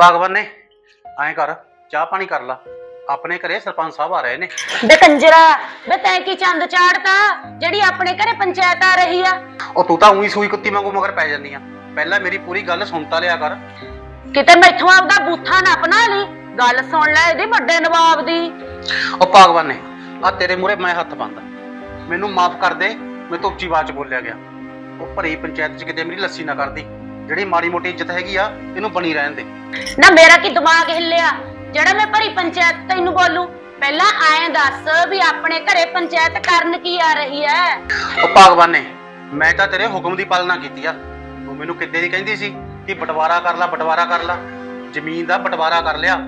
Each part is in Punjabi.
ਭਗਵਾਨ ਨੇ ਐਂ ਕਰ ਚਾਹ ਪਾਣੀ ਕਰ ਲਾ। ਆਪਣੇ ਘਰੇ ਸਰਪੰਚ ਸਾਹਿਬ ਆ ਰਹੇ ਨੇ। ਬੇ ਕੰਜਰਾ ਬੇ ਤੈਂ ਕੀ ਚੰਦ ਚਾੜਤਾ? ਜਿਹੜੀ ਆਪਣੇ ਘਰੇ ਪੰਚਾਇਤ ਆ ਰਹੀ ਆ। ਉਹ ਤੂੰ ਤਾਂ ਉਹੀ ਸੂਈ ਕੁੱਤੀ ਵਾਂਗੂ ਮਗਰ ਪੈ ਜਾਂਦੀ ਆ। ਪਹਿਲਾਂ ਮੇਰੀ ਪੂਰੀ ਗੱਲ ਸੁਣਤਾ ਲਿਆ ਕਰ। ਕਿਤੇ ਮੈਥੋਂ ਆਪਦਾ ਬੂਥਾ ਨਾ ਅਪਣਾ ਲਈ। ਗੱਲ ਸੁਣ ਲੈ ਇਹਦੀ ਵੱਡੇ ਨਵਾਬ ਦੀ। ਉਹ ਭਗਵਾਨ ਨੇ ਆ ਤੇਰੇ ਮੂਹਰੇ ਮੈਂ ਹੱਥ ਬੰਦਾ ਮੈਨੂੰ ਮਾਫ ਕਰ ਦੇ ਮੈਂ ਤੋਂ ਉੱਚੀ ਆਵਾਜ਼ ਬੋਲਿਆ ਗਿਆ। ਉਹ ਭਰੀ ਪੰਚਾਇਤ 'ਚ ਕਿਤੇ ਮੇਰੀ ਲੱਸੀ ਨਾ ਕਰਦੀ ਜਿਹੜੀ ਮਾੜੀ ਮੋਟੀ ਇੱਜ਼ਤ ਹੈਗੀ ਆ ਇਹਨੂੰ ਬਣੀ ਰਹਿਣ ਦੇ। ਨਾ ਮੇਰਾ ਕੀ ਦਿਮਾਗ ਹਿੱਲਿਆ? ਜਿਹੜਾ ਮੈਂ ਭਰੀ ਪੰਚਾਇਤ ਤੈਨੂੰ ਬੋਲੂ ਪਹਿਲਾਂ ਐਂ ਦੱਸ ਵੀ ਆਪਣੇ ਘਰੇ ਪੰਚਾਇਤ ਕਰਨ ਕੀ ਆ ਰਹੀ ਐ? ਉਹ ਭਗਵਾਨ ਨੇ ਮੈਂ ਤਾਂ ਤੇਰੇ ਹੁਕਮ ਦੀ ਪਾਲਣਾ ਕੀਤੀ ਆ। ਤੂੰ ਮੈਨੂੰ ਕਿੱਦੇ ਦੀ ਕਹਿੰਦੀ ਸੀ ਕਿ ਬਟਵਾਰਾ ਕਰ ਲੈ ਬਟਵਾਰਾ ਕਰ ਲੈ। ਜ਼ਮੀਨ ਦਾ ਬਟਵਾਰਾ ਕਰ ਲਿਆ।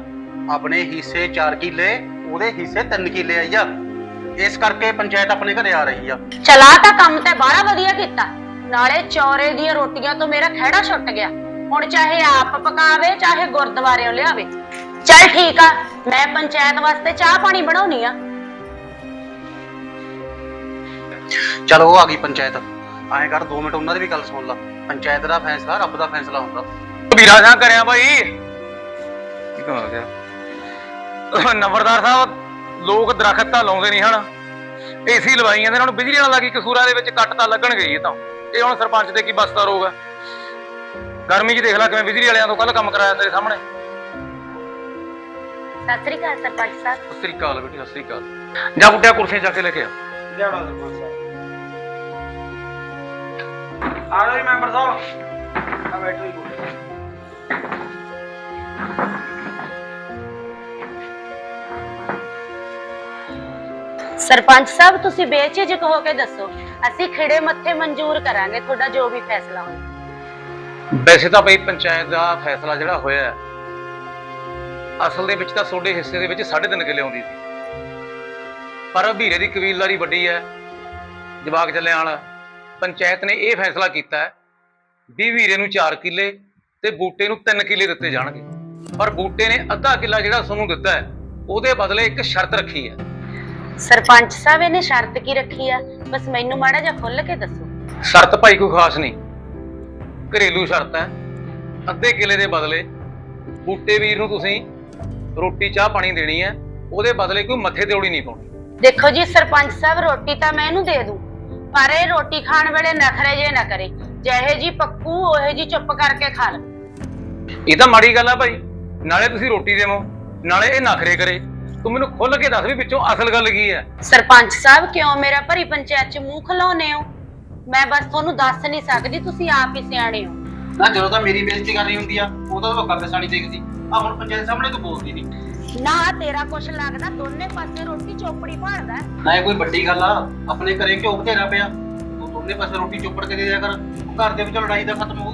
ਆਪਣੇ ਹਿੱਸੇ 4 ਕਿੱਲੇ ਉਹਦੇ ਹਿੱਸੇ 3 ਕਿੱਲੇ ਆਈ ਆ। ਇਸ ਕਰਕੇ ਪੰਚਾਇਤ ਆਪਣੇ ਘਰੇ ਆ ਰਹੀ ਆ। ਚਲਾ ਤਾਂ ਕੰਮ ਤੇ ਬਾਹਲਾ ਵਧੀਆ ਕੀਤਾ। ਨਾਲੇ ਚੌਰੇ ਦੀਆਂ ਰੋਟੀਆਂ ਤੋਂ ਮੇਰਾ ਖਹਿੜਾ ਛੁੱਟ ਗਿਆ। ਹੁਣ ਚਾਹੇ ਆਪ ਪਕਾਵੇ, ਚਾਹੇ ਗੁਰਦੁਆਰਿਓਂ ਲਿਆਵੇ। ਚੱਲ ਠੀਕ ਆ, ਮੈਂ ਪੰਚਾਇਤ ਵਾਸਤੇ ਚਾਹ ਪਾਣੀ ਬਣਾਉਣੀ ਆ। ਚਲ ਉਹ ਆ ਗਈ ਪੰਚਾਇਤ। ਐਂ ਕਰ 2 ਮਿੰਟ ਉਹਨਾਂ ਦੀ ਵੀ ਗੱਲ ਸੁਣ ਲਾ। ਪੰਚਾਇਤ ਦਾ ਫੈਸਲਾ, ਰੱਬ ਦਾ ਫੈਸਲਾ ਹੁੰਦਾ। ਵੀਰਾ ਜਾਂ ਕਰਿਆ ਬਾਈ। ਕੀ ਕਹਾਂ ਗਿਆ? ਨੰਬਰਦਾਰ ਸਾਹਿਬ, ਲੋਕ ਦਰਖਤ ਤਾਂ ਲਾਉਂਦੇ ਨਹੀਂ ਹਨ। ਏਸੀ ਲਵਾਈਆਂ ਤੇ ਇਹਨਾਂ ਨੂੰ ਬਿਜਲੀ ਨਾਲ ਲੱਗੀ ਕਸੂਰਾਂ ਦੇ ਵਿੱਚ ਕੱਟ ਤਾਂ ਲੱਗਣਗੇ ਹੀ ਇਹ ਤਾਂ। ਇਹ ਹੁਣ ਸਰਪੰਚ ਦੇ ਕੀ ਬਸਤਾ ਰੋਗ ਹੈ ਗਰਮੀ 'ਚ ਦੇਖ ਲੈ ਕਿਵੇਂ ਬਿਜਲੀ ਵਾਲਿਆਂ ਤੋਂ ਕੱਲ ਕੰਮ ਕਰਾਇਆ ਤੇਰੇ ਸਾਹਮਣੇ। ਸਤਿ ਸ੍ਰੀ ਅਕਾਲ ਸਰਪੰਚ ਸਾਹਿਬ। ਸਤਿ ਸ੍ਰੀ ਅਕਾਲ ਬੇਟੀ ਸਤਿ ਸ੍ਰੀ ਅਕਾਲ। ਜਾ ਗੁੱਟਿਆ ਕੁਰਸੀਆਂ ਚੱਕ ਕੇ ਲੈ ਕੇ ਆ। ਲਿਆੜਾ ਸਰਪੰਚ ਸਾਹਿਬ। ਆ ਜਾਓ ਜੀ ਮੈਂਬਰ ਸਾਹਿਬ। ਆ ਬੈਠੋ ਜੀ ਕੋਲ ਸਰਪੰਚ ਸਾਹਿਬ ਤੁਸੀਂ ਬੇਝਿਜਕ ਹੋ ਕੇ ਦੱਸੋ। ਅਸੀਂ ਖਿੜੇ ਮੱਥੇ ਮਨਜ਼ੂਰ ਕਰਾਂਗੇ ਤੁਹਾਡਾ ਜੋ ਵੀ ਫੈਸਲਾ ਹੋਵੇ। ਵੈਸੇ ਤਾਂ ਬਈ ਪੰਚਾਇਤ ਦਾ ਫੈਸਲਾ ਜਿਹੜਾ ਹੋਇਆ ਹੈ, ਅਸਲ ਦੇ ਵਿੱਚ ਤਾਂ ਤੁਹਾਡੇ ਹਿੱਸੇ ਦੇ ਵਿੱਚ 3.5 ਕਿੱਲੇ ਆਉਂਦੀ ਸੀ। ਪਰ ਵੀਰੇ ਦੀ ਕਬੀਲਦਾਰੀ ਵੱਡੀ ਹੈ ਜਵਾਕ ਚੱਲਿਆਂ ਵਾਲਾ। ਪੰਚਾਇਤ ਨੇ ਇਹ ਫੈਸਲਾ ਕੀਤਾ ਹੈ ਵੀ ਵੀਰੇ ਨੂੰ 4 ਕਿੱਲੇ ਤੇ ਬੂਟੇ ਨੂੰ 3 ਕਿੱਲੇ ਦਿੱਤੇ ਜਾਣਗੇ। ਪਰ ਬੂਟੇ ਨੇ ਅੱਧਾ ਕਿੱਲਾ ਜਿਹੜਾ ਤੁਹਾਨੂੰ ਦਿੱਤਾ ਹੈ ਉਹਦੇ ਬਦਲੇ ਇੱਕ ਸ਼ਰਤ ਰੱਖੀ ਹੈ। ਸਰਪੰਚ ਸਾਹਿਬ ਇਹਨੇ ਸ਼ਰਤ ਕੀ ਰੱਖੀ ਆ? ਬਸ ਮੈਨੂੰ ਮਾੜਾ ਜਿਹਾ ਖੁੱਲ ਕੇ ਦੱਸੋ। ਸ਼ਰਤ ਭਾਈ ਕੋਈ ਖਾਸ ਨਹੀਂ। ਘਰੇਲੂ ਸ਼ਰਤ ਹੈ। ਅੱਧੇ ਕਿੱਲੇ ਦੇ ਬਦਲੇ ਬੂਟੇ ਵੀਰ ਨੂੰ ਤੁਸੀਂ ਰੋਟੀ ਚਾਹ ਪਾਣੀ ਦੇਣੀ ਹੈ। ਉਹਦੇ ਬਦਲੇ ਕੋਈ ਮੱਥੇ ਤੇ ਨਹੀਂ ਪਾਉਣੀ। ਦੇਖੋ ਜੀ ਸਰਪੰਚ ਸਾਹਿਬ ਰੋਟੀ ਤਾਂ ਮੈਂ ਇਹਨੂੰ ਦੇ ਦੂੰ। ਪਰ ਇਹ ਰੋਟੀ ਖਾਣ ਵੇਲੇ ਨਖਰੇ ਜੇ ਨਾ ਕਰੇ। ਜਿਹੇ ਜੀ ਪੱਕੂ ਉਹੇ ਜੀ ਚੁੱਪ ਕਰਕੇ ਖਾ ਲੈ। ਇਹ ਤਾਂ ਮਾੜੀ ਗੱਲ ਆ ਭਾਈ। ਨਾਲੇ ਤੁਸੀਂ ਰੋਟੀ ਦੇਵੋ। ਨਾਲੇ ਇਹ ਨਖਰੇ ਕਰੇ। ਤੂੰ ਮੈਨੂੰ ਖੁੱਲ ਕੇ ਦੱਸ ਵੀ ਵਿੱਚੋਂ ਅਸਲ ਗੱਲ ਕੀ ਹੈ? ਸਰਪੰਚ ਸਾਹਿਬ ਕਿਉਂ ਮੇਰਾ ਭਰੀ ਪੰਚਾਇਤ ਚ ਮੂੰਹ ਖਲਾਉਨੇ ਹੋ? ਮੈਂ ਬਸ ਤੁਹਾਨੂੰ ਦੱਸ ਨਹੀਂ ਸਕਦੀ ਤੁਸੀਂ ਆਪ ਹੀ ਸਿਆਣੇ ਹੋ। ਨਾ ਜਦੋਂ ਤਾਂ ਮੇਰੀ ਬੇਇੱਜ਼ਤੀ ਕਰਨੀ ਹੁੰਦੀ ਆ ਉਦੋਂ ਤਾਂ ਕਰਦੇ ਸਾਣੀ ਦੇਖਦੀ। ਆ ਹੁਣ ਪੰਚਾਇਤ ਸਾਹਮਣੇ ਤੂੰ ਬੋਲਦੀ ਨਹੀਂ ਨਾ ਤੇਰਾ ਕੁਛ ਲੱਗਦਾ ਦੋਨੇ ਪਾਸੇ ਰੋਟੀ ਚੋਪੜੀ ਭਾਲਦਾ। ਨਾ ਇਹ ਕੋਈ ਵੱਡੀ ਗੱਲ ਆ ਆਪਣੇ ਘਰੇ ਘਿਓ ਬਥੇਰਾ ਪਿਆ। ਤੂੰ ਦੋਨੇ ਪਾਸੇ ਰੋਟੀ ਚੁੱਪੜ ਕੇ ਦੇ ਦਿਆ ਕਰ ਘਰ ਦੇ ਵਿੱਚ ਲੜਾਈ ਦਾ ਖਤਮ ਹੋਊ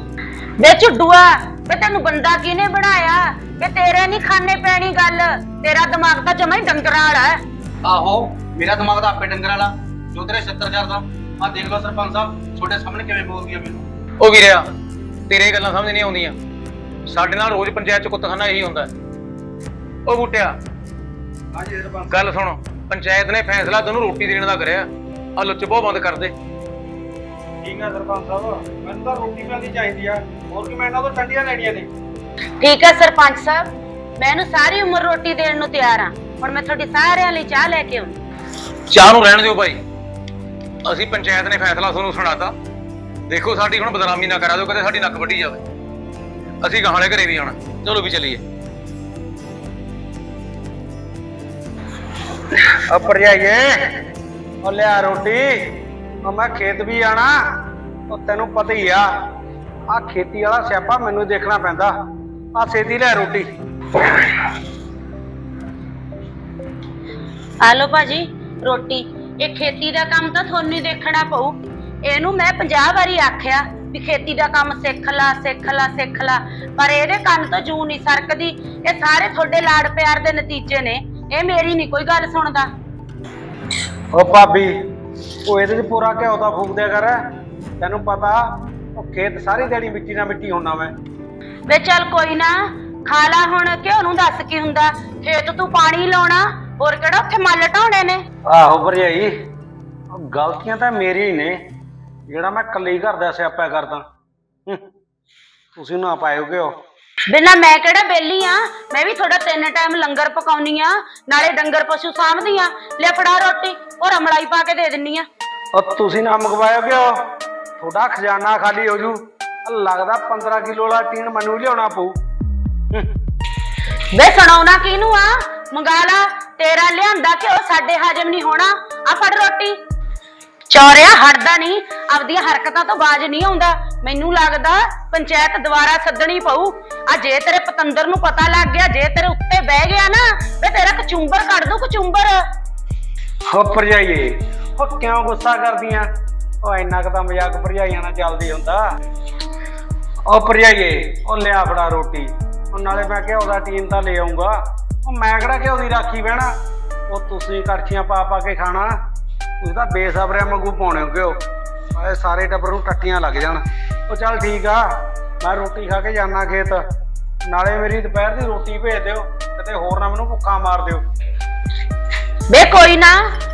ਵੇ ਝੁੱਡੂਆ ਵੇ ਤੈਨੂੰ ਬੰਦਾ ਕਿਹਨੇ ਬਣਾਇਆ? ਕਿ ਤੇਰੇ ਨਹੀਂ ਖਾਣੇ ਪੈਣੀ ਗੱਲ। ਤੇਰਾ ਦਿਮਾਗ ਤਾਂ ਜਮਾ ਹੀ ਡੰਗਰਾਂ ਵਾਲਾ ਹੈ। ਆਹੋ ਮੇਰਾ ਦਿਮਾਗ ਤਾਂ ਆਪੇ ਡੰਗਰ ਵਾਲਾ। ਜੋ ਤੇਰੇ 70000 ਦਾ ਆ ਦੇਖ ਲਓ ਸਰਪੰਚ ਸਾਹਿਬ ਤੁਹਾਡੇ ਸਾਹਮਣੇ ਕਿਵੇਂ ਬੋਲਦੀ ਆ ਮੈਨੂੰ। ਉਹ ਵੀਰਿਆ ਤੇਰੇ ਗੱਲਾਂ ਸਮਝ ਨਹੀਂ ਆਉਂਦੀਆਂ। ਸਾਡੇ ਨਾਲ ਰੋਜ਼ ਪੰਚਾਇਤ ਚ ਕੁੱਤਖਾਨਾ ਇਹੀ ਹੁੰਦਾ। ਹੈ। ਉਹ ਬੂਟਿਆ ਹਾਂਜੀ ਸਰਪੰਚ ਗੱਲ ਸੁਣ। ਪੰਚਾਇਤ ਨੇ ਫੈਸਲਾ ਤੈਨੂੰ ਰੋਟੀ ਦੇਣ ਦਾ ਕਰਿਆ। ਆ ਲੁੱਚ ਬਹੁਤ ਬੰਦ ਕਰ ਦੇ। ਠੀਕ ਹੈ ਸਰਪੰਚ ਸਾਹਿਬ ਮੈਨੂੰ ਤਾਂ ਰੋਟੀ ਮਿਲਣੀ ਚਾਹੀਦੀ ਆ। ਹੋਰ ਕਿ ਮੈਂ ਇਹਨਾਂ ਤੋਂ ਟੰਡੀਆਂ ਲੈਣੀਆਂ ਨੇ। ਠੀਕ ਹੈ ਸਰਪੰਚ ਸਾਹਿਬ ਮੈਂ ਇਹਨੂੰ ਸਾਰੀ ਉਮਰ ਰੋਟੀ ਦੇਣ ਨੂੰ ਤਿਆਰ ਹਾਂ ਹੁਣ ਮੈਂ ਤੁਹਾਡੀ ਸਾਰਿਆਂ ਲਈ ਚਾਹ ਲੈ ਕੇ ਆਉਂਦੀ। ਚਾਹ ਨੂੰ ਰਹਿਣ ਦਿਓ ਭਾਈ। ਅਸੀਂ ਪੰਚਾਇਤ ਨੇ ਫੈਸਲਾ ਤੁਹਾਨੂੰ ਸੁਣਾਤਾ। ਦੇਖੋ ਸਾਡੀ ਹੁਣ ਬਦਨਾਮੀ ਨਾ ਕਰਾ ਦਿਓ ਕਦੇ ਸਾਡੀ ਨੱਕ ਵੱਢੀ ਜਾਵੇ। ਅਸੀਂ ਗਾਹਲੇ ਘਰੇ ਵੀ ਆਉਣਾ। ਚਲੋ ਵੀ ਚੱਲੀਏ। ਆ ਭਰਜਾਈਏ ਉਹ ਲਿਆ ਰੋਟੀ। ਉਹ ਮੈਂ ਖੇਤ ਵੀ ਆਣਾ ਉਹ ਤੈਨੂੰ ਪਤਾ ਹੀ ਆ ਆ ਖੇਤੀ ਵਾਲਾ ਸਿਆਪਾ ਮੈਨੂੰ ਦੇਖਣਾ ਪੈਂਦਾ। ਆ ਛੇਤੀ ਲੈ ਰੋਟੀ। ਆ ਲਓ ਭਾਜੀ ਰੋਟੀ। ਇਹ ਖੇਤੀ ਦਾ ਕੰਮ ਤਾਂ ਤੁਹਾਨੂੰ ਹੀ ਦੇਖਣਾ ਪਊ। ਇਹਨੂੰ ਮੈਂ 50 ਵਾਰੀ ਆਖਿਆ ਵੀ ਖੇਤੀ ਦਾ ਕੰਮ ਸਿੱਖ ਲੈ ਸਿੱਖ ਲੈ ਸਿੱਖ ਲੈ। ਪਰ ਇਹਦੇ ਕੰਨ ਤੋਂ ਜੂ ਨਹੀਂ ਸਰਕਦੀ। ਇਹ ਸਾਰੇ ਤੁਹਾਡੇ ਲਾੜ ਪਿਆਰ ਦੇ ਨਤੀਜੇ ਨੇ। ਇਹ ਮੇਰੀ ਨਹੀਂ ਕੋਈ ਗੱਲ ਸੁਣਦਾ। ਉਹ ਭਾਬੀ ਉਹ ਇਹਦੇ 'ਚ ਪੂਰਾ ਘਿਓ ਦਾ ਫੂਕ ਦਿਆ ਕਰ। ਤੈਨੂੰ ਪਤਾ ਉਹ ਖੇਤ ਸਾਰੀ ਦਿਹਾੜੀ ਮਿੱਟੀ ਨਾਲ ਮਿੱਟੀ ਹੋਣਾ ਮੈਂ ਵੇ ਚੱਲ ਕੋਈ ਨਾ ਖਾ ਲਾ ਹੁਣ ਕਿਉਂ ਨੂੰ ਦੱਸ ਕੀ ਹੁੰਦਾ। ਖੇਤ ਤੂੰ ਪਾਣੀ ਲਾਉਣਾ ਹੋਰ ਕਿਹੜਾ ਉੱਥੇ ਮੱਲ ਢਾਉਣੇ ਨੇ? ਆਹੋ ਭਰਜਾਈ ਉਹ ਗਲਤੀਆਂ ਤਾਂ ਮੇਰੀਆਂ ਹੀ ਨੇ। ਜਿਹੜਾ ਮੈਂ ਇਕੱਲੇ ਹੀ ਘਰ ਦਾ ਸਿਆਪਾ ਕਰਦਾ। ਹੂੰ। ਤੁਸੀਂ ਨਾ ਪਾਇਓਗੇ ਉਹ ਬਿਨਾ ਮੈਂ ਕਿਹੜਾ ਬੇਲੀ ਆ? ਮੈਂ ਵੀ ਥੋੜਾ ਤਿੰਨ ਟਾਈਮ ਲੰਗਰ ਪਕਾਉਣੀ ਆ ਨਾਲੇ ਡੰਗਰ ਪਸ਼ੂ ਸਾਂਭਦੀ ਆ। ਲੈ ਫੜਾ ਰੋਟੀ ਔਰ ਮਲਾਈ ਪਾ ਕੇ ਦੇ ਦਿੰਨੀ ਆ। ਉਹ ਤੁਸੀਂ ਨਾ ਮੰਗਵਾਇਓਗੇ ਉਹ ਤੁਹਾਡਾ ਖਜ਼ਾਨਾ ਖਾਲੀ ਹੋ ਜੂ। ਲੱਗਦਾ 15 ਕਿਲੋ ਵਾਲਾ ਟੀਨ ਮੈਨੂੰ ਲਿਆਉਣਾ ਪਊ। ਵੇ ਸੁਣਾਉਣਾ ਕਿਹਨੂੰ ਆ? ਮੰਗਾ ਲਾ ਤੇਰਾ ਲਿਆਂਦਾ ਕਿ ਉਹ ਸਾਡੇ ਹਾਜਮ ਨਹੀਂ ਹੋਣਾ। ਆ ਫੜ ਰੋਟੀ। ਚੌਰਿਆ ਹਟਦਾ ਨਹੀਂ, ਆਪਦੀਆਂ ਹਰਕਤਾਂ ਤੋਂ ਬਾਜ ਨਹੀਂ ਆਉਂਦਾ। ਮੈਨੂੰ ਲੱਗਦਾ ਪੰਚਾਇਤ ਦੁਆਰਾ ਸੱਦਣੀ ਪਊ। ਆ ਜੇ ਤੇਰੇ ਪਤੰਦਰ ਨੂੰ ਪਤਾ ਲੱਗ ਗਿਆ, ਜੇ ਤੇਰੇ ਉੱਤੇ ਬਹਿ ਗਿਆ ਨਾ ਵੇ ਤੇਰਾ ਕਚੁੰਬਰ ਕੱਢ ਦੂ ਕਚੁੰਬਰ। ਹੋ ਭਰਜਾਈਏ ਉਹ ਕਿਉਂ ਗੁੱਸਾ ਕਰਦੀਆਂ? ਉਹ ਇੰਨਾ ਕੁ ਤਾਂ ਮਜ਼ਾਕ ਭਰਜਾਈਆਂ ਨਾਲ ਚੱਲਦੀ ਹੁੰਦਾ। ਉਹ ਭਰਜਾਈਏ ਉਹ ਲਿਆ ਫੜਾ ਰੋਟੀ। ਉਹ ਨਾਲੇ ਮੈਂ ਕਿਹਾ ਉਹਦਾ ਟੀਨ ਤਾਂ ਲੈ ਆਉਂਗਾ ਉਹ ਮੈਂ ਕਿਹੜਾ ਕਿ ਉਹਦੀ ਰਾਖੀ ਬਹਿਣਾ? ਉਹ ਤੁਸੀਂ ਕੜਛੀਆਂ ਪਾ ਪਾ ਕੇ ਖਾਣਾ। ਤੁਸੀਂ ਤਾਂ ਬੇਸਬਰਿਆਂ ਵਾਂਗੂ ਪਾਉਣੇ ਹੋਗੇ ਉਹ ਆਏ ਸਾਰੇ ਟੱਬਰ ਨੂੰ ਟੱਟੀਆਂ ਲੱਗ ਜਾਣ। ਉਹ ਚੱਲ ਠੀਕ ਆ, ਮੈਂ ਰੋਟੀ ਖਾ ਕੇ ਜਾਣਾ ਖੇਤ। ਨਾਲੇ ਮੇਰੀ ਦੁਪਹਿਰ ਦੀ ਰੋਟੀ ਭੇਜ ਦਿਓ, ਕਿਤੇ ਹੋਰ ਨਾ ਮੈਨੂੰ ਭੁੱਖਾ ਮਾਰ ਦਿਓ। ਵੇ ਕੋਈ ਨਾ,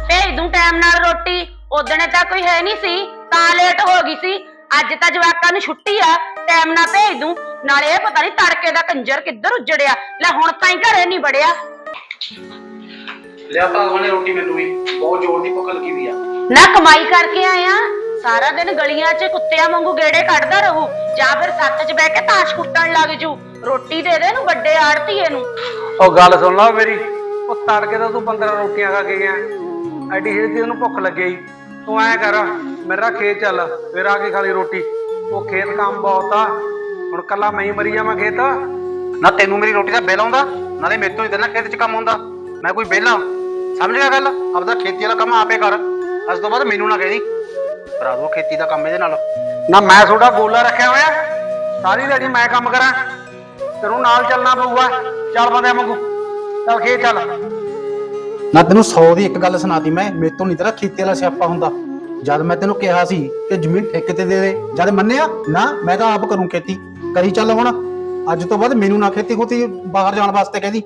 ਭੇਜ ਦੂੰ ਟਾਈਮ ਨਾਲ ਰੋਟੀ। ਉਦਣੇ ਤਾਂ ਕੋਈ ਹੈ ਨਹੀਂ ਸੀ, ਤਾਂ ਲੇਟ ਹੋ ਗਈ ਸੀ। ਅੱਜ ਤਾਂ ਜਵਾਕਾਂ ਨੂੰ ਛੁੱਟੀ ਆ ਟਾਈਮ ਨਾਲ ਭੇਜ ਦੂੰ। ਨਾਲੇ ਇਹ ਪਤਾ ਨਹੀਂ ਤੜਕੇ ਦਾ ਕੰਜਰ ਕਿੱਧਰ ਉੱਜੜਿਆ। ਲੈ ਹੁਣ ਤਾਂ ਹੀ ਘਰੇ ਨਹੀਂ ਵੜਿਆ। ਲਿਆ ਭਗਵਾਨ ਨੇ ਰੋਟੀ ਮੈਨੂੰ ਵੀ। ਬਹੁਤ ਜ਼ੋਰ ਦੀ ਭੁੱਖ ਲੱਗੀ ਵੀ ਆ। ਨਾ ਕਮਾਈ ਕਰਕੇ ਆਇਆ। ਸਾਰਾ ਦਿਨ ਗਲੀਆਂ 'ਚ ਕੁੱਤਿਆਂ ਵਾਂਗੂ ਗੇੜੇ ਕੱਢਦਾ ਰਹੂ। ਜਾਂ ਫਿਰ ਸੱਤ 'ਚ ਬਹਿ ਕੇ ਤਾਸ਼ ਕੁੱਟਣ ਲੱਗ ਜੂ। ਰੋਟੀ ਦੇ ਦੇ ਇਹਨੂੰ ਵੱਡੇ ਆੜਤੀਏ ਨੂੰ। ਉਹ ਗੱਲ ਸੁਣ ਲਾ ਮੇਰੀ। ਉਹ ਤੜਕੇ ਤਾਂ ਤੂੰ 15 ਰੋਟੀਆਂ ਖਾ ਕੇ ਗਿਆ ਐਡੀ ਛੇਤੀ ਉਹਨੂੰ ਭੁੱਖ ਲੱਗੀ ਤੂੰ ਐਂ ਕਰ ਮੇਰਾ ਖੇਤ ਚੱਲ। ਫਿਰ ਆ ਕੇ ਖਾਲੀ ਰੋਟੀ। ਉਹ ਖੇਤ ਕੰਮ ਬਹੁਤ ਆ। ਹੁਣ ਕੱਲਾ ਮੈਂ ਹੀ ਮਰੀ ਜਾਵਾਂ ਖੇਤ। ਨਾ ਤੈਨੂੰ ਮੇਰੀ ਰੋਟੀ ਦਾ ਬਿੱਲ ਆਉਂਦਾ ਨਾਲੇ ਮੇਰੇ ਤੋਂ ਹੀ ਤੇਨਾਂ ਖੇਤ 'ਚ ਕੰਮ ਹੁੰਦਾ। ਮੈਂ ਕੋਈ ਵਿਹਲਾ। ਸਮਝ ਗਿਆ ਗੱਲ? ਆਪਦਾ ਖੇਤੀ ਵਾਲਾ ਕੰਮ ਆਪੇ ਕਰ। ਅੱਜ ਤੋਂ ਬਾਅਦ ਮੈਨੂੰ ਨਾ ਕਹਿਦੀ ਕਰਾ ਦੋ ਖੇਤੀ ਦਾ ਕੰਮ ਇਹਦੇ ਨਾਲ। ਨਾ ਮੈਂ ਤੁਹਾਡਾ ਗੋਲਾ ਰੱਖਿਆ ਹੋਇਆ। ਸਾਰੀ ਦਿਹਾੜੀ ਮੈਂ ਕੰਮ ਕਰਾਂ। ਤੈਨੂੰ ਨਾਲ ਚੱਲਣਾ ਪਊਗਾ। ਚੱਲ ਬੰਦਿਆਂ ਵਾਂਗੂ। ਚੱਲ ਖੇਤ ਚੱਲ। ਨਾ ਤੈਨੂੰ 100 ਦੀ ਇੱਕ ਗੱਲ ਸੁਣਾਤੀ ਮੈਂ। ਮੇਰੇ ਤੋਂ ਨਹੀਂ ਤੇਰਾ ਖੇਤੀ ਵਾਲਾ ਸਿਆਪਾ ਹੁੰਦਾ। ਜਦ ਮੈਂ ਤੈਨੂੰ ਕਿਹਾ ਸੀ ਕਿ ਜ਼ਮੀਨ ਠੇਕੇ ਤੇ ਦੇ ਦੇ। ਜਦ ਮੰਨਿਆ? ਨਾ ਮੈਂ ਤਾਂ ਆਪ ਕਰੂੰ ਖੇਤੀ। ਕਰੀ ਚੱਲ ਹੁਣ। ਅੱਜ ਤੋਂ ਬਾਅਦ ਮੈਨੂੰ ਨਾ ਖੇਤੀ ਖੋਤੀ ਬਾਹਰ ਜਾਣ ਵਾਸਤੇ ਕਹਿੰਦੀ।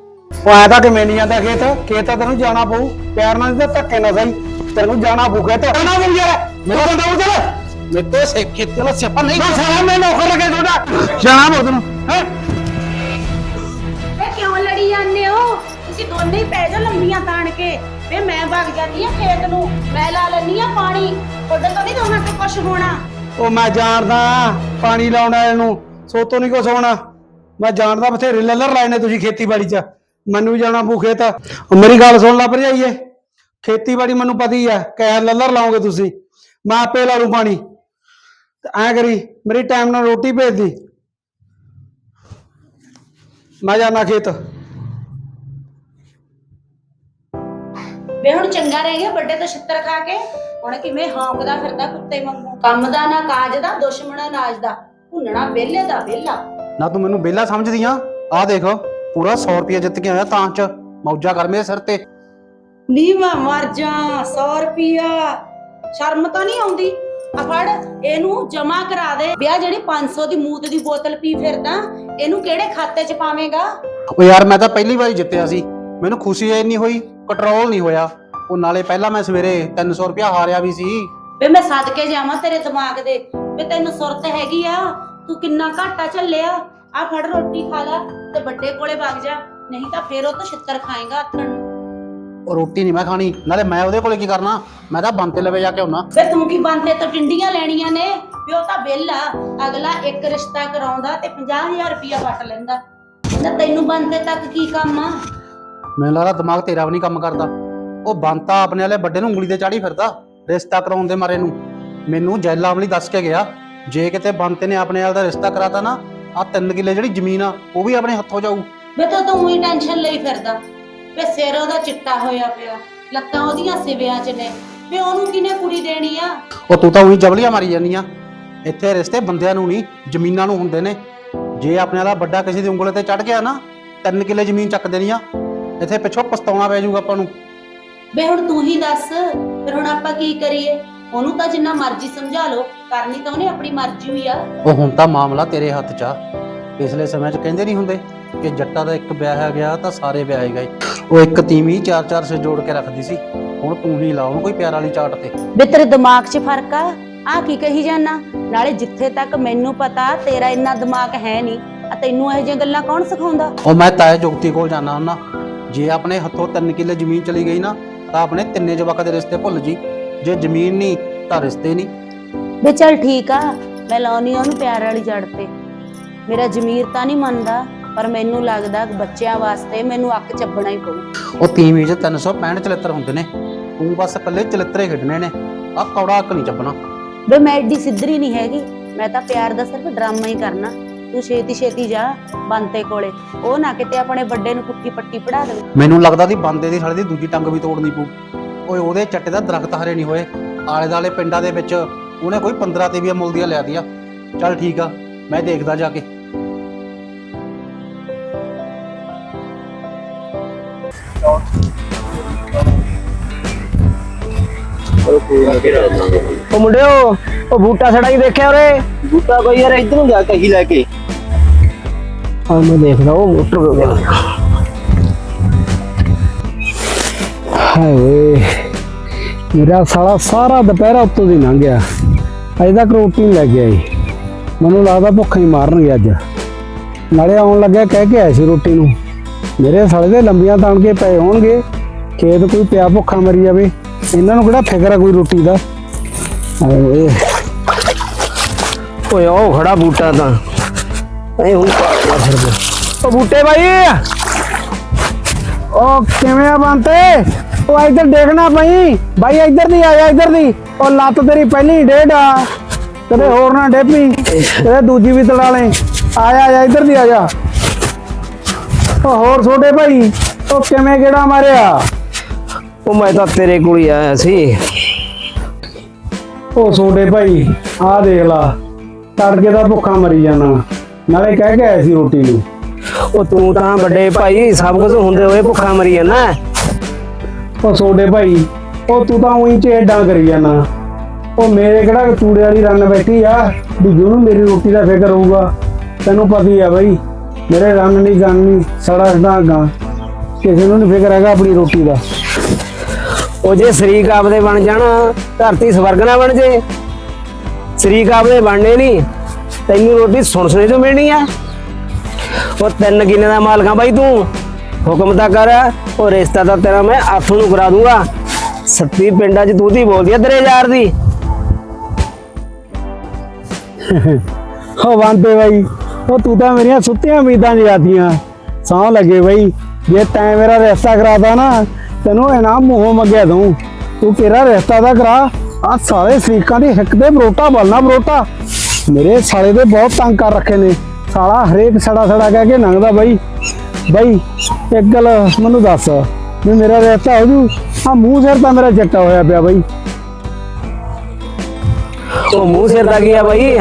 ਉਹ ਐ ਤਾਂ ਕਿਵੇਂ ਨਹੀਂ ਜਾਂਦਾ ਖੇਤ? ਖੇਤ ਤਾਂ ਤੈਨੂੰ ਜਾਣਾ ਪਊ। ਪਿਆਰ ਨਾਲ ਤੇ ਧੱਕੇ ਨਾ ਸਹੀ। ਤੈਨੂੰ ਜਾਣਾ ਪਊ ਖੇਤ। ਨਾ ਬੋਲ ਯਾਰ। ਮੇਰਾ ਬੰਦਾ ਉਹ ਚੱਲ ਮੇਰੇ ਤੋਂ ਸੇ ਖੇਤੀ ਵਾਲਾ ਸਿਆਪਾ ਨਹੀਂ ਨਾ ਸਾਰਾ ਮੈਂ ਨੌਕਰ ਲੱਗੇ ਤੁਹਾਡਾ। ਜਾਣਾ ਪਊ ਤੈਨੂੰ। ਹੈ? ਵੇ ਕਿਉਂ ਲੜੀ ਜਾਂਦੇ ਹੋ? ਤੁਸੀਂ ਦੋਨੇ ਹੀ ਪੈ ਜਾਓ ਲੰਮੀਆਂ ਤਾਣ ਕੇ। ਵੇ ਮੈਂ ਭੱਗ ਜਾਂਦੀ ਆ ਖੇਤ ਨੂੰ। ਮੈਂ ਲਾ ਲੈਣੀ ਆ ਪਾਣੀ। ਤੁਹਾਡੇ ਤੋਂ ਨਹੀਂ ਦੋਨਾਂ ਤੋਂ ਕੁਝ ਹੋਣਾ। ਉਹ ਮੈਂ ਜਾਣਦਾ ਪਾਣੀ ਲਾਉਣਾ ਇਹਨੂੰ ਸੋਤੋਂ ਨਹੀਂ ਕੁਛ ਹੋਣਾ। ਮੈਂ ਜਾਣਦਾ ਬਥੇਰੇ ਲੱਲਰ ਲਾਏ ਨੇ ਤੁਸੀਂ ਖੇਤੀਬਾੜੀ 'ਚ। ਮੈਨੂੰ ਜਾਣਾ ਖੇਤ। ਉਹ ਮੇਰੀ ਗੱਲ ਸੁਣ ਲੈ ਭਰਜਾਈਏ। ਖੇਤੀਬਾੜੀ ਮੈਨੂੰ ਪਤਾ ਹੈ ਕਹਿ ਲੱਲਰ ਲਾਓਗੇ ਤੁਸੀਂ। ਮੈਂ ਆਪੇ ਲਾ ਲੂ ਪਾਣੀ। ਤੇ ਐ ਕਰੀ ਮੇਰੀ ਟਾਈਮ ਨਾਲ ਰੋਟੀ ਭੇਜ ਦੀ। ਮੈਂ ਜਾਣਾ ਖੇਤ। ਵੇ ਹੁਣ ਚੰਗਾ ਰਹਿ ਗਿਆ ਵੱਡੇ ਤੋਂ ਛਿੱਤਰ ਖਾ ਕੇ। ਹੁਣ ਕਿਵੇਂ ਹੌਂਕਦਾ ਫਿਰਦਾ ਕੁੱਤੇ ਵਾਂਗੂ। ਕੰਮ ਦਾ ਨਾ ਕਾਜ ਦਾ ਦੁਸ਼ਮਣ ਅਨਾਜ ਦਾ। ਭੁੰਨਣਾ ਵਿਹਲੇ ਦਾ ਵਿਹਲਾ। ਨਾ ਤੂੰ ਮੈਨੂੰ ਬੇਲਾ ਸਮਝਦੀ ਆ। ਆ ਦੇਖ। ਪੂਰਾ 100 ਰੁਪਏ ਜਿੱਤ ਕੇ ਆਇਆ ਤਾਂ ਚ। ਮੌਜਾ ਕਰ ਮੇਰੇ ਸਿਰ ਤੇ। ਨੀ ਮੈਂ ਮਰ ਜਾ 100 ਰੁਪਿਆ ਸ਼ਰਮ ਤਾਂ ਨਹੀਂ ਆਉਂਦੀ? ਆ ਫੜ ਇਹਨੂੰ ਜਮਾ ਕਰਾ ਦੇ। ਵਿਆਹ ਜਿਹੜੀ 500 ਦੀ ਮੂਤ ਦੀ ਬੋਤਲ ਪੀ ਫਿਰਦਾ ਇਹਨੂੰ ਕਿਹੜੇ ਖਾਤੇ 'ਚ ਪਾਵੇਂਗਾ? ਉਹ ਯਾਰ ਮੈਂ ਤਾਂ ਪਹਿਲੀ ਵਾਰੀ ਜਿੱਤਿਆ ਸੀ। ਮੈਨੂੰ ਖੁਸ਼ੀ ਐ ਨਹੀਂ ਹੋਈ ਕੰਟਰੋਲ ਨਹੀਂ ਹੋਇਆ। ਉਹ ਨਾਲੇ ਪਹਿਲਾਂ ਮੈਂ ਸਵੇਰੇ 300 ਰੁਪਇਆ ਹਾਰਿਆ ਵੀ ਸੀ। ਵੇ ਮੈਂ ਸਦਕੇ ਜਾਵਾਂ ਤੇਰੇ ਦਿਮਾਗ ਦੇ। ਵੇ ਤੈਨੂੰ ਸੁਰਤ ਹੈਗੀ ਆ ਤੂੰ ਕਿੰਨਾ ਘਾਟਾ ਝੱਲਿਆ। ਆ ਫੜ ਰੋਟੀ ਖਾ ਲੈ। ਤੇ ਵੱਡੇ ਕੋਲੇ ਵਗ ਜਾ ਨਹੀਂ ਤਾਂ ਫੇਰ ਉਹ ਤੋਂ ਛਿੱਤਰ ਖਾਏਗਾ ਆਥਣ ਨੂੰ। ਉਹ ਰੋਟੀ ਨਹੀਂ ਮੈਂ ਖਾਣੀ ਨਾਲੇ ਮੈਂ ਉਹਦੇ ਕੋਲੇ ਕੀ ਕਰਨਾ? ਮੈਂ ਤਾਂ ਬੰਤੇ ਲਵੇ ਜਾ ਕੇ ਆਉਣਾ ਵੇ ਤੂੰ ਕੀ ਬੰਦੇ ਤੋਂ ਟਿੰਡੀਆਂ ਲੈਣੀਆਂ ਨੇ? ਵੀ ਉਹ ਤਾਂ ਵਿਹਲਾ ਅਗਲਾ ਇੱਕ ਰਿਸ਼ਤਾ ਕਰਾਉਂਦਾ ਤੇ 50000 ਰੁਪਇਆ ਵੱਟ ਲੈਂਦਾ। ਨਾ ਤੈਨੂੰ ਬੰਦੇ ਤੱਕ ਕੀ ਕੰਮ ਆ? ਮੈਨੂੰ ਲੱਗਦਾ ਦਿਮਾਗ ਤੇਰਾ ਵੀ ਨਹੀਂ ਕੰਮ ਕਰਦਾ। ਉਹ ਬੰਤਾ ਆਪਣੇ ਵਾਲੇ ਵੱਡੇ ਨੂੰ ਉਂਗਲੀ ਤੇ ਚਾੜੀ ਫਿਰਦਾ ਰਿਸ਼ਤਾ ਕਰਾਉਣ ਦੇ ਮਾਰੇ ਨੂੰ। ਮੈਨੂੰ ਜੈਲਾ ਅਮਲੀ ਦੱਸ ਕੇ ਗਿਆ ਜੇ ਕਿਤੇ ਬੰਤੇ ਨੇ ਆਪਣੇ ਵਾਲ ਦਾ ਰਿਸ਼ਤਾ ਕਰਾਤਾ ਨਾ ਆ ਤਿੰਨ ਕਿੱਲੇ ਜਿਹੜੀ ਜ਼ਮੀਨ ਆ ਉਹ ਵੀ ਆਪਣੇ ਹੱਥੋਂ ਜਾਊ। ਵੇ ਤਾਂ ਤੂੰ ਹੀ ਟੈਨਸ਼ਨ ਲਈ ਫਿਰਦਾ। ਵੇ ਸਿਰ ਉਹਦਾ ਚਿੱਟਾ ਹੋਇਆ ਪਿਆ। ਲੱਤਾਂ ਉਹਦੀਆਂ ਸਿਵਿਆਂ 'ਚ ਨੇ। ਵੇ ਉਹਨੂੰ ਕਿਨੇ ਕੁੜੀ ਦੇਣੀ ਆ? ਉਹ ਤੂੰ ਤਾਂ ਉਹੀ ਜਬਲੀਆਂ ਮਾਰੀ ਜਾਂਦੀ ਆ। ਇੱਥੇ ਰਿਸ਼ਤੇ ਬੰਦਿਆਂ ਨੂੰ ਨਹੀਂ ਜ਼ਮੀਨਾਂ ਨੂੰ ਹੁੰਦੇ ਨੇ। ਜੇ ਆਪਣੇ ਵਾਲਾ ਵੱਡਾ ਕਿਸੇ ਦੀ ਉਂਗਲ ਤੇ ਚੜ ਗਿਆ ਨਾ ਤਿੰਨ ਕਿੱਲੇ ਜ਼ਮੀਨ ਚੱਕ ਦੇਣੀ ਆ। ਇੱਥੇ ਪਿੱਛੋਂ ਪਛਤਾਉਣਾ ਪੈ ਜਾਊਗਾ ਆਪਾਂ ਨੂੰ। ਵੇ ਹੁਣ ਤੂੰ ਹੀ ਦੱਸ ਫਿਰ ਹੁਣ ਆਪਾਂ ਕੀ ਕਰੀਏ? ਉਹਨੂੰ ਤਾਂ ਜਿੰਨਾ ਮਰਜ਼ੀ ਸਮਝਾ ਲਓ। ਕਰਨੀ ਤਾਂ ਉਹਨੇ ਆਪਣੀ ਮਰਜ਼ੀ ਹੋਈ ਆ। ਉਹ ਹੁਣ ਤਾਂ ਮਾਮਲਾ ਤੇਰੇ ਹੱਥ 'ਚ ਆ। ਪਿਛਲੇ ਸਮੇਂ 'ਚ ਕਹਿੰਦੇ ਨਹੀਂ ਹੁੰਦੇ ਕਿ ਜੱਟਾ ਦਾ ਇੱਕ ਵਿਆਹ ਗਿਆ ਤਾਂ ਸਾਰੇ ਵਿਆਹੇ ਗਏ। ਉਹ ਇੱਕ ਤੀਵੀਂ ਚਾਰ ਚਾਰ ਸੇ ਜੋੜ ਕੇ ਰੱਖਦੀ ਸੀ। ਹੁਣ ਤੂੰ ਹੀ ਲਾ ਉਹਨੂੰ ਕੋਈ ਪਿਆਰ ਵਾਲੀ ਚਾਟ ਤੇ। ਵੇ ਤੇਰੇ ਦਿਮਾਗ 'ਚ ਫ਼ਰਕ ਆ? ਆ ਕੀ ਕਹੀ ਜਾਨਾ? ਨਾਲੇ ਜਿੱਥੇ ਤੱਕ ਮੈਨੂੰ ਪਤਾ ਤੇਰਾ ਇੰਨਾ ਦਿਮਾਗ ਹੈ ਨਹੀਂ। ਆ ਤੈਨੂੰ ਇਹੋ ਜਿਹੀਆਂ ਗੱਲਾਂ ਕੌਣ ਸਿਖਾਉਂਦਾ? ਉਹ ਮੈਂ ਤਾਏ ਜੁਗਤੀ ਕੋਲ ਜਾਣਾ ਹੁੰਦਾ ਜੇ ਆਪਣੇ ਹੱਥੋਂ 3 ਕਿੱਲੇ ਜ਼ਮੀਨ ਚਲੀ ਗਈ ਨਾ ਤਾਂ ਆਪਣੇ ਤਿੰਨੇ ਜਵਾਕਾਂ ਦੇ ਰਿਸ਼ਤੇ ਭੁੱਲ ਜੀ। ਜੇ ਜ਼ਮੀਨ ਨਹੀਂ ਤਾਂ ਰਿਸ਼ਤੇ ਨਹੀਂ। ਵੇ ਚੱਲ ਠੀਕ ਆ ਮੈਂ ਲਾਉਣੀ ਉਹਨੂੰ ਪਿਆਰ ਵਾਲੀ ਜੜ ਤੇ। ਮੇਰਾ ਜ਼ਮੀਰ ਤਾਂ ਨਹੀਂ ਮੰਨਦਾ ਪਰ ਮੈਨੂੰ ਲੱਗਦਾ ਕਿ ਬੱਚਿਆਂ ਵਾਸਤੇ ਮੈਨੂੰ ਅੱਕ ਚੱਬਣਾ ਹੀ ਪਊ। ਉਹ ਤੀਵੀਂ 'ਚ 365 ਚਲਿੱਤਰ ਹੁੰਦੇ ਨੇ। ਤੂੰ ਬਸ ਇਕੱਲੇ ਚਲਿੱਤਰੇ ਖੇਡਣੇ ਨੇ ਆ ਕੌੜਾ ਅੱਕ ਨਹੀਂ ਚੱਬਣਾ। ਵੇ ਮੈਂ ਐਡੀ ਸਿੱਧਰੀ ਨਹੀਂ ਹੈਗੀ ਮੈਂ ਤਾਂ ਪਿਆਰ ਦਾ ਸਿਰਫ ਡਰਾਮਾ ਹੀ ਕਰਨਾ। ਤੂੰ ਛੇਤੀ ਛੇਤੀ ਜਾ ਬੰਤੇ ਕੋਲੇ ਉਹ ਨਾ ਕਿਤੇ ਆਪਣੇ ਵੱਡੇ ਨੂੰ ਪੁੱਠੀ ਪੱਟੀ ਪੜਾ ਦੇਵੇ। ਮੈਨੂੰ ਲੱਗਦਾ ਸੀ ਬੰਦੇ ਦੀ ਸਾਲੇ ਦੀ ਦੂਜੀ ਟੰਗ ਵੀ ਤੋੜਨੀ ਪਊ। ਓਏ ਉਹਦੇ ਚੱਟੇ ਦਾ ਦਰਖਤ ਹਰੇ ਨਹੀਂ ਹੋਏ। ਆਲੇ ਦਾਲੇ ਪਿੰਡਾਂ ਦੇ ਵਿੱਚ ਉਹਨੇ ਕੋਈ 15 ਤੇ ਵੀ ਮੁੱਲ ਦੀਆਂ ਲਿਆ ਦਿਆ ਚੱਲ ਠੀਕ ਆ ਮੈਂ ਦੇਖਦਾ ਜਾ ਕੇ। ਉਹ ਮੁੰਡਿਓ ਉਹ ਬੂਟਾ ਸੜਾ ਹੀ ਦੇਖਿਆ ਉਰੇ? ਬੂਟਾ ਕੋਈ ਯਾਰ ਇੱਧਰ ਨੂੰ ਜਾ ਕਹੀ ਲੈ ਕੇ। ਆ ਮੈਂ ਦੇਖਦਾ ਉਹ ਮੋਟਰ ਹੋ ਗਿਆ। ਹਾਏ ਓਏ ਮੇਰਾ ਸਾਲਾ ਸਾਰਾ ਦੁਪਹਿਰਾ ਉੱਤੋਂ ਦੀ ਲੰਘ ਗਿਆ। ਅਜੇ ਤੱਕ ਰੋਟੀ ਨਹੀਂ ਲੈ ਕੇ ਆਈ। ਮੈਨੂੰ ਲੱਗਦਾ ਭੁੱਖ ਹੀ ਮਾਰਨਗੇ ਅੱਜ। ਨਾਲੇ ਆਉਣ ਲੱਗਿਆ ਕਹਿ ਕੇ ਆਇਆ ਸੀ ਰੋਟੀ ਨੂੰ ਮੇਰੇ ਸਾਲੇ ਦੇ ਲੰਬੀਆਂ ਤਾਣ ਕੇ ਪਏ ਹੋਣਗੇ ਖੇਤ ਕੋਈ ਪਿਆ ਭੁੱਖਾ ਮਰੀ ਜਾਵੇ ਇਹਨਾਂ ਨੂੰ ਕਿਹੜਾ ਫਿਕਰ ਆ ਕੋਈ ਰੋਟੀ ਦਾ? ਓਏ। ਓਏ ਉਹ ਖੜਾ ਬੂਟਾ ਤਾਂ। ਐ ਹੁਣ ਪਾੜਿਆ ਫਿਰਦਾ। ਉਹ ਬੂਟੇ ਬਾਈ! ਉਹ ਕਿਵੇਂ ਆ ਬੰਤੇ? ਉਹ ਇੱਧਰ ਦੇਖਣਾ ਪਈ ਬਾਈ ਇੱਧਰ ਦੀ ਆ ਜਾ ਇੱਧਰ ਦੀ। ਉਹ ਲੱਤ ਤੇਰੀ ਪਹਿਲੀ ਡੇਢ ਆ। ਕਦੇ ਹੋਰ ਨਾ ਡੇਪੀ। ਕਦੇ ਦੂਜੀ ਵੀ ਤੜਾ ਲੈ। ਆ ਜਾ ਆ ਜਾ ਇੱਧਰ ਦੀ ਆ ਜਾ। ਉਹ ਹੋਰ ਛੋਟੇ ਭਾਈ ਉਹ ਕਿਵੇਂ ਕਿਹੜਾ ਮਾਰਿਆ? ਉਹ ਮੈਂ ਤਾਂ ਤੇਰੇ ਕੋਲ ਹੀ ਆਇਆ ਸੀ। ਉਹ ਛੋਟੇ ਭਾਈ ਆ ਦੇਖ ਲਾ। ਤੜਕੇ ਦਾ ਭੁੱਖਾ ਮਰੀ ਜਾਣਾ। ਨਾਲੇ ਕਹਿ ਕੇ ਆਇਆ ਸੀ ਰੋਟੀ ਨੂੰ। ਉਹ ਤੂੰ ਤਾਂ ਵੱਡੇ ਭਾਈ ਸਭ ਕੁਝ ਹੁੰਦੇ ਹੋਏ ਭੁੱਖਾ ਮਰੀ ਜਾਂਦਾ ਉਹ ਛੋਟੇ ਭਾਈ, ਉਹ ਤੂੰ ਤਾਂ ਉਹੀ ਚੇਡਾਂ ਕਰੀ ਜਾਣਾ ਉਹ ਮੇਰੇ ਕਿਹੜਾ ਚੂੜੇ ਵਾਲੀ ਰੰਨ ਬੈਠੀ ਆ, ਵੀ ਜਿਹਨੂੰ ਮੇਰੀ ਰੋਟੀ ਦਾ ਫਿਕਰ ਹੋਊਗਾ, ਤੈਨੂੰ ਪਤਾ ਆ ਬਈ। ਮੇਰੇ ਰੰਨ ਨਹੀਂ, ਗੰਨ ਨਹੀਂ ਸੜਾ ਸੜਾਗਾ ਕਿਸੇ ਨੂੰ ਨਹੀਂ ਫਿਕਰ ਹੈਗਾ ਆਪਣੀ ਰੋਟੀ ਦਾ। ਉਹ ਜੇ ਸ਼ਰੀਕ ਆਪਦੇ ਬਣ ਜਾਣਾ, ਧਰਤੀ ਸਵਰਗ ਨਾ ਬਣ ਜੇ। ਸ਼ਰੀਕ ਆਪਦੇ ਬਣਨੇ ਨਹੀਂ, ਤੈਨੂੰ ਰੋਟੀ ਸੁਣ ਸੁਣੇ ਤੋਂ ਮਿਲਣੀ ਆ। ਉਹ ਤਿੰਨ ਕਿੱਲੇ ਦਾ ਮਾਲਕਾਂ ਬਾਈ ਤੂੰ। ਹੁਕਮ ਤਾਂ ਕਰ ਉਹ ਰਿਸ਼ਤਾ ਤਾਂ ਤੇਰਾ ਮੈਂ ਆਥੂ ਨੂੰ ਕਰਾ ਦੂੰਗਾ। ਸੱਤੀ ਪਿੰਡਾਂ 'ਚ ਤੂੰ ਦੀ ਬੋਲਦੀ ਆ ਤੇਰੇ ਯਾਰ ਦੀ। ਹੋ ਬੰਦੇ ਬਾਈ, ਉਹ ਤੂੰ ਤਾਂ ਮੇਰੀਆਂ ਸੁੱਤੀਆਂ ਉਮੀਦਾਂ ਜਗਾਤੀਆਂ ਸਾਹ ਲੱਗੇ ਬਾਈ, ਜੇ ਤੈਂ ਮੇਰਾ ਰਿਸ਼ਤਾ ਕਰਾਦਾ ਨਾ, ਤੈਨੂੰ ਇਨਾਮ ਮੂੰਹੋਂ ਮੰਗਿਆ ਦੂੰ ਤੂੰ ਤੇਰਾ ਰਿਸ਼ਤਾ ਦਾ ਕਰਾ ਆ ਸਾਲੇ ਸ਼ਰੀਕਾਂ ਦੀ ਹਿੱਕ ਤੇ ਬਰੋਟਾ ਬਲਣਾ ਬਰੋਟਾ ਮੇਰੇ ਸਾਲੇ ਦੇ ਬਹੁਤ ਤੰਗ ਕਰ ਰੱਖੇ ਨੇ। ਸਾਲਾ ਹਰੇਕ ਸੜਾ ਸੜਾ ਕਹਿ ਕੇ ਲੰਘਦਾ ਬਾਈ। ਬਾਈ ਇੱਕ ਗੱਲ ਮੈਨੂੰ ਦੱਸ ਵੀ ਮੇਰਾ ਰਿਸ਼ਤਾ ਹੋ ਜੂ ਆ ਮੂੰਹ ਸਿਰ ਤਾਂ ਮੇਰਾ ਚੱਟਾ ਹੋਇਆ ਪਿਆ ਬਾਈ। ਉਹ ਮੂੰਹ ਸਿਰ ਦਾ ਕੀ ਆ ਬਾਈ?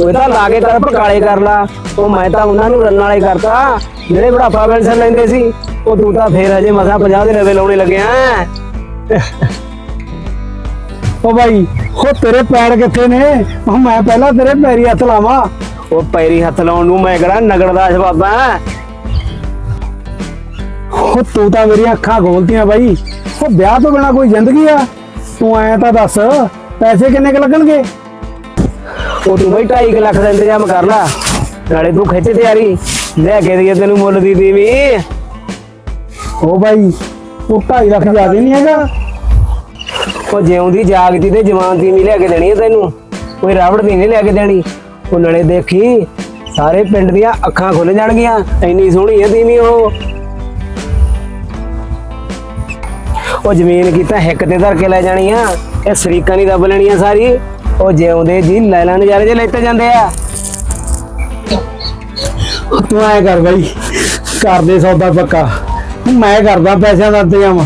ਉਹ ਤਾਂ ਲਾ ਕੇ ਕਰ ਪਕਾਲੇ ਕਰ ਲਾ। ਉਹ ਮੈਂ ਤਾਂ ਉਹਨਾਂ ਨੂੰ ਰੰਨ ਵਾਲੇ ਕਰਤਾ। ਜਿਹੜੇ ਬੁਢਾਪਾ ਪੈਨਸ਼ਨ ਲੈਂਦੇ ਸੀ ਉਹ ਤੂੰ ਤਾਂ ਫੇਰ ਅਜੇ ਮਸਾ 50 ਦੇ ਨਵੇਂ ਲਾਉਣੇ ਲੱਗਿਆ ਓ ਬਾਈ ਉਹ ਤੇਰੇ ਪੈਰ ਕਿੱਥੇ ਨੇ? ਉਹ ਮੈਂ ਪਹਿਲਾਂ ਤੇਰੇ ਪੈਰੀ ਹੱਥ ਲਾਵਾਂ। ਉਹ ਪੈਰੀ ਹੱਥ ਲਾਉਣ ਨੂੰ ਮੈਂ ਕਿਹੜਾ ਨਗੜ ਦਾ ਸ਼ਬਾਬਾ ਉਹ ਤੂੰ ਤਾਂ ਮੇਰੀਆਂ ਅੱਖਾਂ ਖੋਲਤੀਆਂ ਬਾਈ। ਉਹ ਵਿਆਹ ਤੋਂ ਬਿਨਾ ਕੋਈ ਜ਼ਿੰਦਗੀ ਆ। ਤੂੰ ਐਂ ਤਾਂ ਦੱਸ ਪੈਸੇ ਕਿੰਨੇ ਕੁ ਲੱਗਣਗੇ? ਉਹ ਤੂੰ ਬਈ 2.5 ਲੱਖ ਦਾ ਇੰਤਜ਼ਾਮ ਕਰ ਲਾ। ਨਾਲੇ ਤੂੰ ਖਿੱਚ ਤਿਆਰੀ। ਲੈ ਕੇ ਦਈਏ ਤੈਨੂੰ ਮੁੱਲ ਦੀ ਦੀਵੀ ਉਹ ਬਾਈ ਉਹ 2.5 ਲੱਖ ਜ਼ਿਆਦਾ ਨਹੀਂ ਹੈਗਾ। ਉਹ ਜਿਉਂਦੀ ਜਾਗਦੀ ਤੇ ਜਵਾਨ ਦੀ ਨਹੀਂ ਲੈ ਕੇ ਦੇਣੀ ਹੈ ਤੈਨੂੰ। ਕੋਈ ਰਾਵੜ ਦੀ ਨਹੀਂ ਲੈ ਕੇ ਦੇਣੀ। ਉਹ ਨਾਲੇ ਦੇਖੀ ਸਾਰੇ ਪਿੰਡ ਦੀਆਂ ਅੱਖਾਂ ਖੁੱਲ ਜਾਣਗੀਆਂ। ਇੰਨੀ ਸੋਹਣੀ ਹੈ ਦੀਵੀ ਉਹ। ਉਹ ਜ਼ਮੀਨ ਕੀਤਾ, ਹਿੱਕ ਤੇ ਧਰ ਕੇ ਲੈ ਜਾਣੀ ਆ ਇਹ ਸਰੀਕਾਂ ਨਹੀਂ ਦੱਬ ਲੈਣੀ ਆ ਸਾਰੀ। ਉਹ ਜਿਉਂਦੇ ਜੀ ਲੈਲਾ ਨਜ਼ਾਰੇ ਜੇ ਲੈਤੇ ਜਾਂਦੇ ਆ। ਤੂੰ ਐਂ ਕਰ ਬਾਈ ਕਰ ਦੇ ਸੌਦਾ ਪੱਕਾ। ਮੈਂ ਕਰਦਾ ਪੈਸਿਆਂ ਦਾ ਇੰਤਜ਼ਾਮ।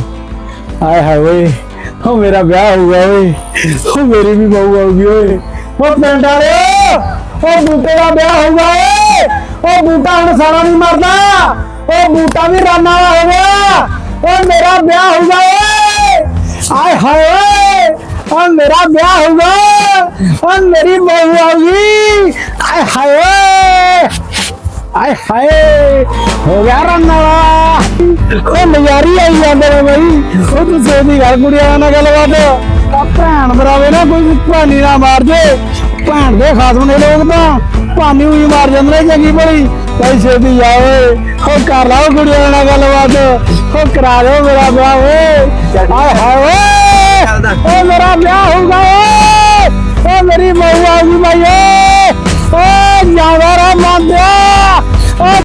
ਆਏ ਹਾਏ ਓਏ, ਉਹ ਮੇਰਾ ਵਿਆਹ ਹੋਊਗਾ ਓਏ। ਉਹ ਮੇਰੀ ਵੀ ਬਹੂ ਆਊਗੀ ਓਏ। ਉਹ ਪਿੰਡ ਵਾਲੇ ਉਹ ਬੂਟੇ ਦਾ ਵਿਆਹ ਹੋਊਗਾ ਓਏ। ਉਹ ਬੂਟਾ ਹੁਣ ਸਾਰਾ ਨਹੀਂ ਮਰਦਾ। ਉਹ ਬੂਟਾ ਵੀ ਰਨ ਵਾਲਾ ਹੋ ਗਿਆ ਮੇਰਾ ਵਿਆਹ ਹੋਊਗਾ ਓਏ। ਆਏ ਹਾਏ ਓਏ। ਮੇਰਾ ਵਿਆਹ ਹੋਊਗਾ ਉਹ ਮੇਰੀ ਬਹੂ ਆਊਗੀ ਆਏ ਹਾਏ ਆਏ ਹਾਏ। ਹੋ ਗਿਆ ਰੰਨਾ ਉਹ ਨਜ਼ਾਰੀ ਆਈ ਜਾਂਦੇ ਨੇ ਬਈ। ਉਹ ਤੁਸੀਂ ਸੋਦੀ ਗੱਲ ਕੁੜੀਆਂ ਨਾਲ ਗੱਲਬਾਤ ਉਹ ਭੈਣ ਬਰਾਵੇ ਨਾ, ਕੋਈ ਭਾਨੀ ਨਾ ਮਾਰ ਜੇ। ਭੈਣ ਦੇ ਖਾਸਮ ਨੇ ਲੋਕ ਤਾਂ। ਭਾਨੀ ਹੋਈ ਮਾਰ ਜਾਂਦੇ ਨੇ ਚੰਗੀ ਭਲੀ। ਭਾਈ ਛੇਤੀ ਜਾਓ ਹੋ ਕਰ ਲਓ ਕੁੜੀਆਂ ਨਾਲ ਗੱਲਬਾਤ। ਹੋ ਕਰਾ ਦਿਓ ਮੇਰਾ ਵਿਆਹ ਹੋ ਹਾਏ ਹਾਏ ਓ ਮੇਰਾ ਵਿਆਹ ਹੋਊਗਾ, ਓਏ। ਓ ਮੇਰੀ ਮਊਆ ਜੀ ਭਾਈ, ਓਏ। ਓ ਜਾਵਾਰਾ ਮੰਦਿਆ ਓ